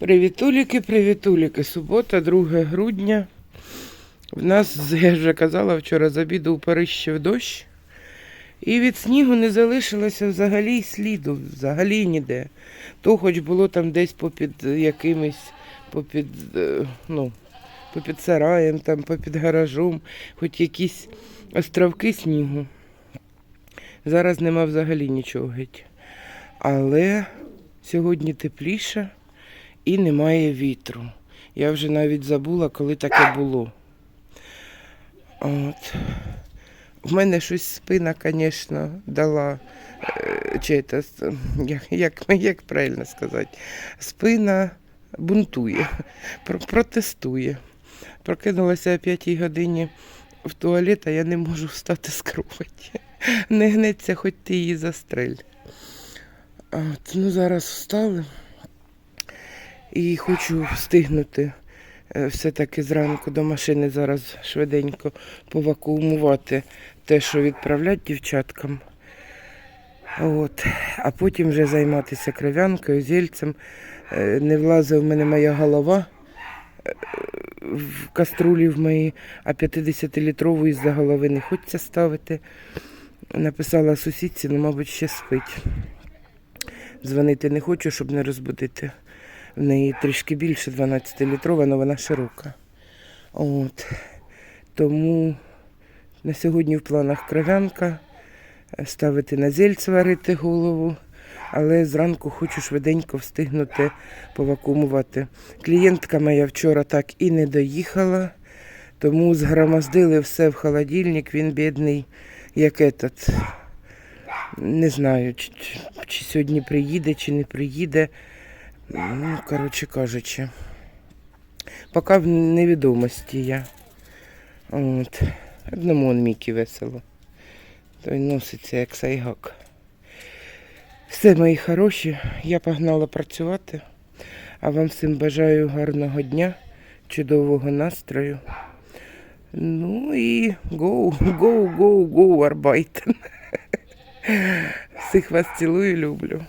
Привітуліки, привітуліки. Субота, 2 грудня. В нас, я вже казала, вчора з обіду перищив дощ. І від снігу не залишилося взагалі сліду, взагалі ніде. То хоч було там десь попід якимось, попід, е, ну, попід сараєм, там, попід гаражом, хоч якісь островки снігу. Зараз нема взагалі нічого геть. Але сьогодні тепліше і немає вітру. Я вже навіть забула, коли таке було. От. В мене щось спина, звісно, дала. е, Чи це, як, як, як правильно сказати? Спина бунтує, протестує. Прокинулася о 5 годині в туалет, а я не можу встати з кроваті. Не гнеться, хоч ти її застрель. От, ну, зараз встали. І хочу встигнути е, все-таки зранку до машини зараз швиденько повакуумувати те, що відправлять дівчаткам. От. А потім вже займатися кров'янкою, зільцем. Е, Не влазить в мене моя голова е, в каструлі в мої, а 50-літрову із-за голови не хочеться ставити. Написала сусідці, ну, мабуть, ще спить. Дзвонити не хочу, щоб не розбудити. В неї трішки більше 12-літрова, але вона широка. От. Тому на сьогодні в планах кров'янка, ставити на зельць варити голову, але зранку хочу швиденько встигнути повакуумувати. Клієнтка моя вчора так і не доїхала, тому згромоздили все в холодильник, він бідний, як этот. Не знаю, чи- чи сьогодні приїде, чи не приїде. Ну, коротше кажучи, поки в невідомості я. От. Одному он Мікі весело. Той носиться як сайгак. Все, мої хороші, я погнала працювати, а вам всім бажаю гарного дня, чудового настрою. Ну і гоу, гоу, гоу, гоу, арбайт. Всіх вас цілую, люблю.